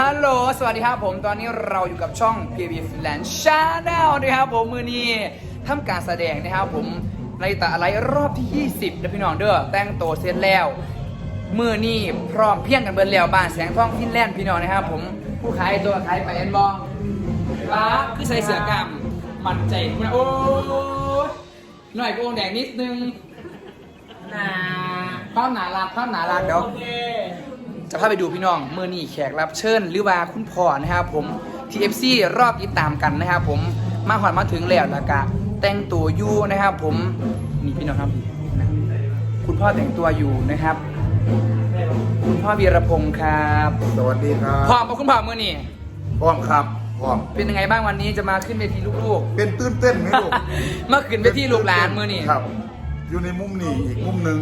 ฮัลโหล สวัสดีครับผม ตอนนี้เราอยู่กับช่อง p b Finland Channel นะครับผม มือนี้ทำการแสดงนะครับผมในแต่อะไรรอบที่ 20นะพี่น้องเด้อ แต่งตัวเสร็จแล้ว มือนี้พร้อมเพรียงกันเบิร์แล้วบ้านแสงทองฟินแลนด์พี่น้องนะครับผม ผู้ขายตัวขายไปเอ็นบองป้าคือใส่เสื้อกล้ามมันใจคุณโอ้ยหน่อยโกงแดงนิดนึงหนาภาพหนารักภาพหนารักเดี๋ยว จะพาไปดูพี่น้องเมื่อนี่แขกรับเชิญหรือว่าคุณพ่อนะครับผม TFC รอบติดตามกันนะครับผมมาหอดมาถึงแล้วแล้วก็แต่งตัวอยู่นะครับ ผมนี่พี่น้องครับคุณพ่อแต่งตัวอยู่นะครับ คุณพ่อวีรพงศ์ครับสวัสดีครับพร้อมปะคุณพ่อเมื่อนี่พร้อมครับพร้อม เป็นยังไงบ้างวันนี้จะมาขึ้นเวทีลูกเป็นตื่นเต้นไหมลูกๆ เมื่อขึ้นเวทีลูกหลานเมื่อนี่ครับ อยู่ในมุมนี้อีกมุมหนึ่ง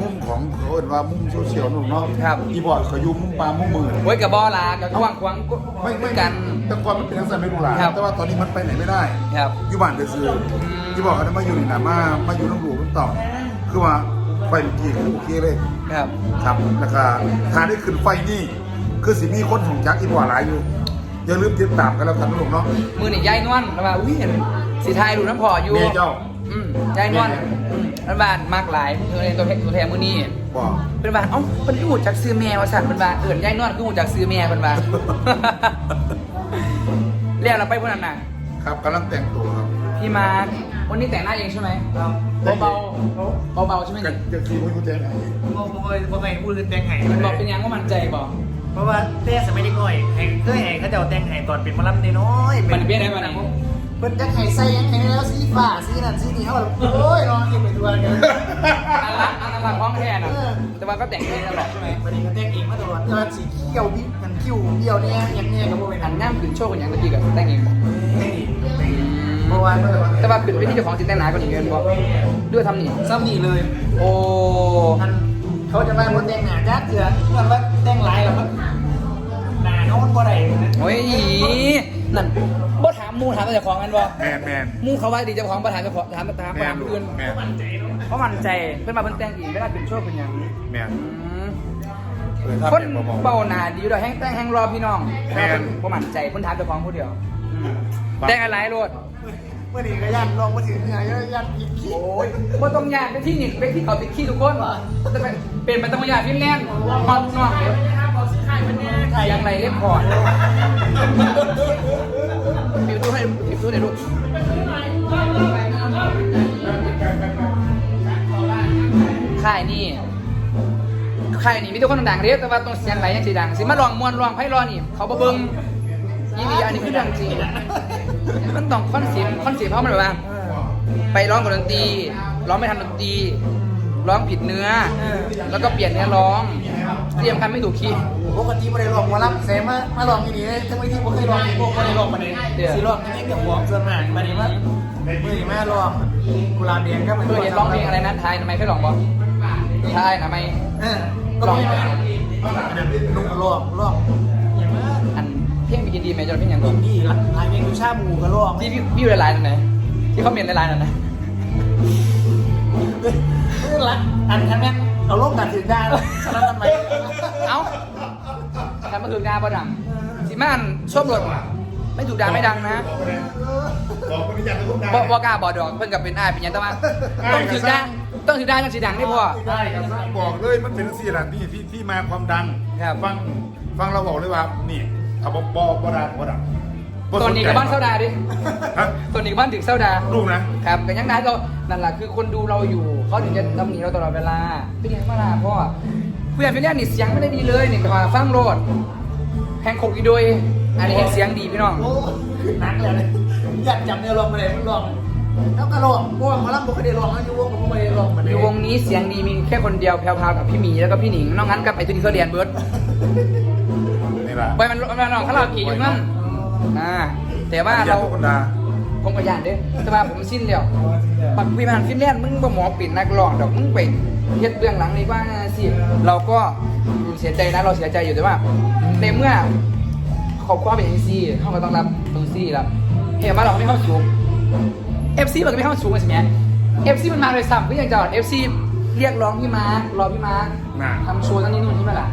มุมของเขาเรียกว่ามุมโซเชียลนู่นเนาะครับ อีบอร์ดเขาอยู่มุมปลามุมมือโอ้ยกับบอลากับควางควางไม่ไม่กัน แต่ก่อนมันเป็นลักษณะไม่ลูกหลานครับแต่ว่าตอนนี้มันไปไหนไม่ได้ครับอยู่บ้านไปซื้ออีบอร์ดเขาจะมาอยู่นี่นะมามาอยู่น้ำหลวงน้ำต่อคือว่าไฟเมื่อกี้คือโอเคเลยครับครับแล้วก็ทานได้ขึ้นไฟนี่คือสิมีคนของจักรอีบอร์ดหลายอยู่อย่าลืมติดตามกันแล้วกันนะลูกเนาะมือนี่ยายนวลแล้วว่าอุ้ยเห็นสีไทยดูน้ำพออยู่เมียเจ้า อืมยายนวลแม่อืมรัฐบาลมากหลายเธอในตัวแทนตัวแทนมือนี้บอกเป็นบ้านเอ้าเป็นหูจากซื้อแม่ว่าสั่นเป็นบ้านเอิ่นยายนวลคือหูจากซื้อแม่เป็นบ้านเรียกเราไปพวกนั้นน่ะครับกำลังแต่งตัวครับพี่มาร์ควันนี้แต่งหน้าเองใช่ไหมเบาเบาเบาเบาๆใช่ไหมจะจะขี่มือกุญแจไหนบ่บ่บ่บ่ไงพูดคือแต่งไห้มันบอกเป็นยังว่ามันใจบอกเพราะว่าแต่สมัยเด็กน้อยให้เคยให้เขาเจ้าแต่งไห้ตอนเป็นหมอลำน้อยๆมันเป็นได้ปะนี่เพิ่นจักไห้ใส่ยังไห้แล้วสีฟ้าสีนั่นสีนี่เฮาแบบโอ้ยลองเก็บไปตัวกันอันละอันละพร้อมแทนอะแต่ว่าก็แต่งเองตลอดใช่ไหมบัดนี้ก็แต่งเองมาตลอดแต่ว่าสีเขียวบิ๊กกันคิ้วเดียวเนี่ยอย่างเนี้ยก็บ่เป็นอัอันนง่ามขืนโชคกันอย่างตะกี้กับแต่งเองบอกแต่งเองแต่งเองเพราะว่าเมื่อแต่ว่าเป็นวิธีเจ้าของจิตแต่งหนาก็หนีเงินบอกด้วยทำหนีซ้ำนี่เลย โอ้อันเขาจะมาบ่แต่งหน้าจักเทื่อเมื่อว่าแต่งหลายแล้วมันหน้าเฮามันบ่ได้นะโอ้ยนั่นบ่ถา มหมูถามเจ้าของกันบ่แมนแมนหมูเขาว่าดีเจ้าของบ่ถามเจ้าของถามถามแมถานมลูกอื่นแมนเพราะมันใจเพิ่นมาเพิ่นแต่งอีกเวลาเป็นโชคเป็นหยังแมนอืมเลยทำคนเป็นเบาเบาหนาดีด้วยแห้งแต่งแห้งรอพี่น้องแม่นบ่มั่นใจเพิ่นถามเจ้าของผู้เดียวอืมแต่งอะไรโลดเมื่อนี้ก็ยันลองมาถึงเนี่ยยันอีกขี้โอ้ยบ่ต้องยากไปที่นี่ไปที่เขาติดขี้ทุกคนแต่เป็นเป็นมันต้องยากฟินแลนด์ฮอตเนาะเสียงไรเรียบพอร์ต ปิวตู้ให้ปิวตู้หน่อยลูกค่ายนี่ค่ายนี่มีทุกคนดังเรียกแต่ว่าต้องเสียงไหลยังสีดังสิมาลองมวนลองไพ่รอนี่ เขาบ่เบิ่งยี่ดีอันนี้คือเรื่องจริงมันต้องคอนเซ็ปต์คอนเซ็ปต์เพราะมันแบบว่า ไปร้องกับดนตรีร้องไม่ทันดนตรีร้องผิดเนื้อ แล้วก็เปลี่ยนเนื้อร้อง เตรียมกันไม่ถูกคีย์ปกติไม่ได้ลองมาลับเสมามาลองอย่างนี้ทั้งที่ผมเคยลองพวกไม่ได้ลองมาเลยสีลองนี่กับหวงส่วนมากมาดีว่ามือมาลองกุหลาบแดงก็มันเคยเห็นร้องเพลงอะไรนะไทยทำไมเคยร้องบ่ไทยทำไมเออก็ลองนุ่งลองลองอย่างว่าอันเพลงมีกินดีไหมจะร้องเพลงอย่างก่อนนี่ละลายเพลงดูชาบูก็ลองที่พี่พี่อยู่หลายๆนั่นไหนที่เขาเมียนหลายๆนั่นนะไม่ละอันทั้งนั้น เอาลงตัดสินได้ฉะนั้นทำไมเอ้าแต่มาถึงดาบ่ดังสิมาอันชอบรถไม่ถูกดาไม่ดังนะ บอกไม่อยากจะพูดได้บ่บ่กล้าบ่ดอกเพิ่นกับเป็นอ้ายเป็นหยังแต่ว่าต้องถือดาต้องถือดาจังสิดังได้พ่อได้ครับบอกเลยมันเป็นสี่หลังที่ที่ที่มาความดังครับฟังฟังเราบอกเลยว่านี่ถ้าบอกบอกบ่ดังบ่ดัง ตอนนี้กับบ้านเซาดาดิฮะตอนนี้กับบ้านถึงเซาดา ลูกนะ ครับกันยังไงก็นั่นแหละคือคนดูเราอยู่เขาถึงจะทำหนีเราตลอดเวลาเป็นยังไงบ้างล่ะพ่อผู้ใหญ่เป็นเรื่องนี่เสียงไม่ได้ดีเลยนี่ก็มาฟังโลดแฮงโคกอีโดยอันนี้เสียงดีพี่น้องโอ้นักเลยอยากจับเนื้อลองมาเลยมันลองแล้วก็ลองพวกมาลับบุคคลได้ลองแล้วอยู่วงกับพวกไม่ได้ลองมันอยู่วงนี้เสียงดีมีแค่คนเดียวแพรวๆกับพี่หมีแล้วก็พี่หนิงนอกนั้นก็ไปตุนเขาเรียนเบิร์ดนี่แหละไปมันมันลองคาราโอเกะอยู่นั่น อ่าแต่ว่าเราคนดาผมก็ยานเด้แต่ว่าผมสิ้นแล้วปักพี่มันฟินแลนด์มึงบ่หมอปิดนักร้องดอกมึงไปเฮ็ดเบื้องหลังดีกว่าสิเราก็เสียใจนะเราเสียใจอยู่แต่ว่า ในเมื่อขอบความเป็นเอ็นซีเขาก็ต้องรับตรงซีรับเห็นว่าเราไม่เข้าสูงเอฟซีมันก็ไม่เข้าสูงใช่ไหมเอฟซีมันมาเลยซ้ำก็ยังจะเอฟซีเรียกร้องพี่มาร์ครอพี่มาร์คทำโชว์ตั้งนี้นู่นนี่มาล่ะ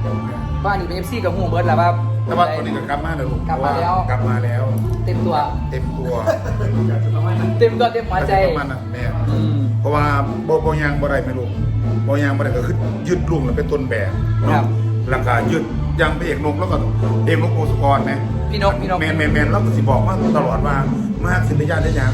ว่านี่เป็นเอฟซีกับหูเบิร์ดแหละว่า แต่ว่าตอนนี้ก็กลับมาแล้วลูกลับมาแล้ว กลับมาแล้ว เต็มตัว เต็มตัวเต็มตัวเต็มหัวใจประมาณนั้นแม่อืม เพราะว่าบ่บ่ยางบ่ได้ไม่ลูกบ่ยางบ่ได้ก็คือยึดลุงแล้วเป็นต้นแบบครัเนาะบแล้วก็ยึดอยังพระเอกนกแล้วก็เอกนกโอสกรนะพี่นกพี่นก แมนแมนแมนแล้วก็สิบอกมาตลอดว่ามาสิริยาได้หยัง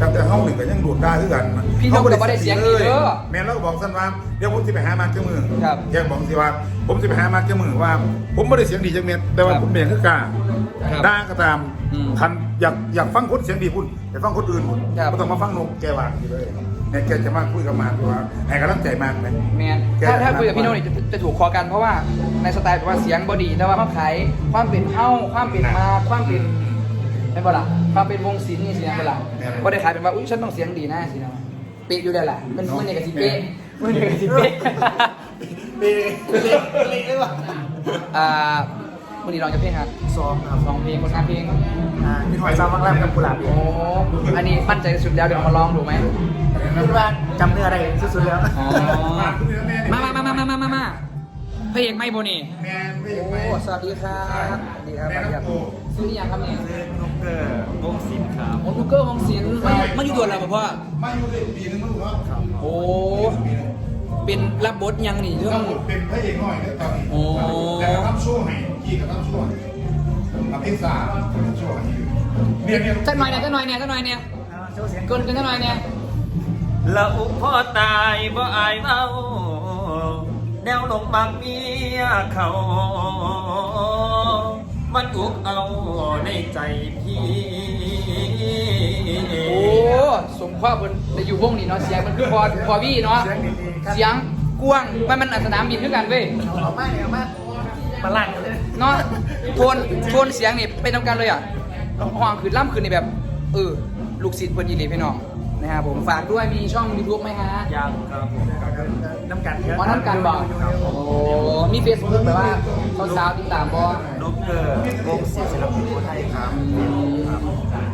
ตั้งแต่เฮาหนึ่งก็ยังดูดได้คือกันพี่นกก็บ่ได้เสียงดีเด้อแม่นเราก็บอกสั้นว่าเดี๋ยวผมสิไปหามาเจ้ามือครับแกบอกสิว่า ผมสิไปหามาเจ้ามือว่า ผมบ่ได้เสียงดีจังเม็ดแต่ว่าครับผมเบียงคือกล้าครับด่าก็ตามอืมคันอยากอยากฟังคนเสียงดีพุ่นอยากฟังคนอื่นพุ่นครับบ่ต้องมาฟังนกแกว่าอยู่เลยเนี่ยแกจะมาคุยกับมาว่าให้กำลังใจมากไหม แมนแกถ้าถ้าจะคุยกับพี่โน่นี่จะจะถูกคอกันเพราะว่าในสไตล์แบบว่าเสียงบอดีแต่ว่าเขาขายความเป็นเฮ้าความเป็นมาความเป็นไม่ บ่ล่ะความเป็นวงศิลป์นี่เสียงบ่ล่ะก็ได้ขายเป็นว่าอุ้ยฉันต้องเสียงดีนะสินะเป๊ะอยู่ได้ล่ะมันมันเนี่ยกับสิเป๊ะมันเนี่ยกับสิเป๊ะเบรกเบรกเลยว่ะอ่าวันนี้เราจะเพลงครับสองครับสองเพลงคนงานเพลงอ่าพี่หอยซ้ำมักแรมกับกุหลาบโอ้อันนี้มั่นใจสุดแล้วเดี๋ยวมาลองดูไหมคิดว่าจำเนื้อได้สุดๆแล้วอ๋อมามามามามามามาพระเอกไม่โบนี่แม่ไม่โอ้ไม่สวัสดีครับสวัสดีครับสวัสดีครับ น้ำโตซื้อยังครับเนี่ยนกเกอร์วงศิลป์ครับโอ้ลูกเกอร์วงศิลป์มามาอยู่ตัวเราป่ะพ่อมาอยู่ได้ปีนึงมั้งลูกเนาะโอ้เป็นรับบทยังนี่เรื่อต้องงเป็นพระเอกหน่อยนะตอนนี้โอ้แต่ก็ทำโชว์ให้กี่ก็ทำโชว์ให้กับพิซซ่าทำโชว์ให้เนี่ยเนี่ยจักหน่อยเนี่ยจักหน่อยเนี่ยจักหน่อยเนี่ยโชว์เสียงเกินเกินจักหน่อยเนี่ยละอุพ่อตายบ่อายเมาแนวลงบางเมียเขา มันอุกเอาในใจพี่โอ้สมพ่อเพิ่นได้อยู่วงนี่เนาะเสียงมันคือพอพอวี่เนาะเสียงกว้างมันมันอันสนามบินคือกันเว้ยเอาเอามาเนี่ยเอามามาลั่นกันเลยเนาะโทนโทนเสียงนี่เป็นทำกันเลยอะห้องคือล่ำคือในแบบเออลูกศิษย์เพิ่นยีรีพี่น้องนะครับผมฝากด้วยมีช่อง YouTube ไหมฮะยังครับผมน้ำกันเยอะอ๋อน้ำกันบอกโอ้มีเฟซบุ๊กแบบว่า สาวๆติดตามบอนกเกอร์วงศิลป์ศิลปินคนไทยครับ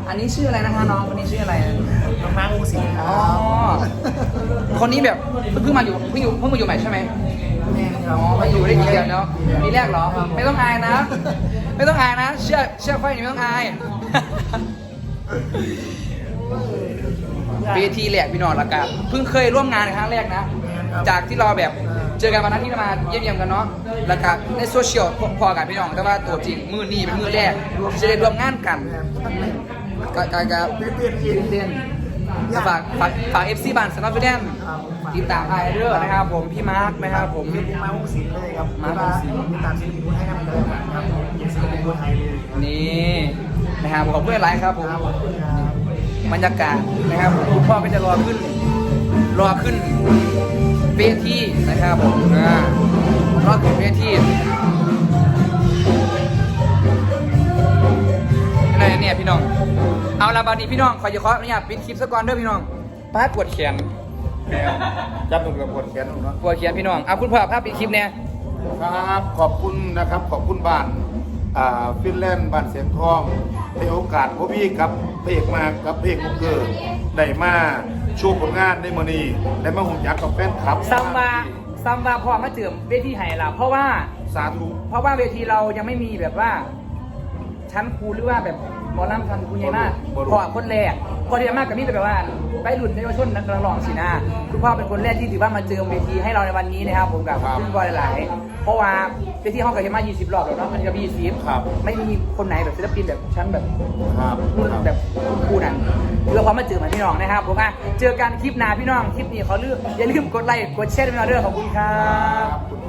อันนี้ชื่ออะไรนะคะน้องคนนี้ชื่ออะไรน้องม้าวงศิลป์คอ๋รัอบคนนี้แบบเพิ่งมาอยู่เพิ่งอยู่เพิ่งมาอยู่ใหม่ใช่ไหมแม่ครัอ๋บอมาอยู่ได้กี่เดือนแล้วปีแรกเหรอ ไม่ต้องอายนะ ไม่ต้องอายนะ เชื่อเชื่อค่อยนี่ไม่ต้องอาย เวทีแหลกพี่นอนละกันเพิ่งเคยร่วมงานครั้งแรกนะ จากที่เราแบบ เจอกันวันนั้นที่เรามาเยี่ยมเยียมกันเนาะแล้วก็ในโซเชียลพอกันพี่น้องแต่ว่าตัวจริงมือนี่เป็นมือแรกจะได้ร่วมงานกันก็ก็ก็เปลี่ยนเปลี่ยนเปลี่ยนเต้นฝากฝากฝากเอฟซีบันสนับสนุนติดตามไอเดอร์นะครับผมพี่มาร์คนะครับผมเป็นม้าวงศิลป์เลยครับม้าวงศิลป์ติดตามศิลปินคนไทยกันเลยครับเป็นศิลปินคนไทยเลยนี่นะครับผมเพื่อนไลฟ์ครับผมครับขอบคุณครับบรรยากาศนะครับผมคุณพ่อก็จะรอขึ้นรอขึ้น เวทีนะครับผมอ่ารอขึ้นเวทีนี่เนี่ยพี่น้อง เอาละบัดนี้พี่น้องขอจะขออนุญาตปิดคลิปซะก่อนเด้อพี่น้องป้าดปวดแขนแม่จับตรงกับปวดแขนตรงเนาะปวดแขนพี่น้องเอาคุณพ่อภาพปิดคลิปเนี่ยครับ ขอบคุณนะครับ ขอบคุณบ้านอ่าฟินแลนด์บ้านเสียงทองให้โอกาสพ่อพี่กับเพกมากับเพกมุกเกอร์ได้มาโชว์ผลงานในมือนี้ได้มาหุ่นยักษ์กับแฟนคลับซัมวาซัมวาพอมาเจิมเวทีไห่ละเพราะว่าสาธุเพราะว่าเวทีเรายังไม่มีแบบว่า ชั้นครูหรือว่าแบบหมอลำชั้นครูใหญ่มากพ่อคนแรกคนใหญ่มากกับนี่แบบว่าไปรุ่นเยาวชนนักร้องสินะคุณพ่อเป็นคนแรกที่ถือว่ามาเจอเวทีให้เราในวันนี้นะครับผมกับซึ่งก็หลายๆเพราะว่าเวทีห้องกับเฮมา20 รอบแล้วเนาะอันนี้ก็20ครับไม่มีคนไหนแบบศิลปินแบบชั้นแบบครับรุ่นแบบคู่นั้น เรามมาเจอมาพี่น้องนะครับผมอะเจอกันคลิปหน้าพี่น้องคลิปนี้เขาลืมอย่าลืมกดไลค์กดแชร์ด้วยนะเด้อขอบคุณครับ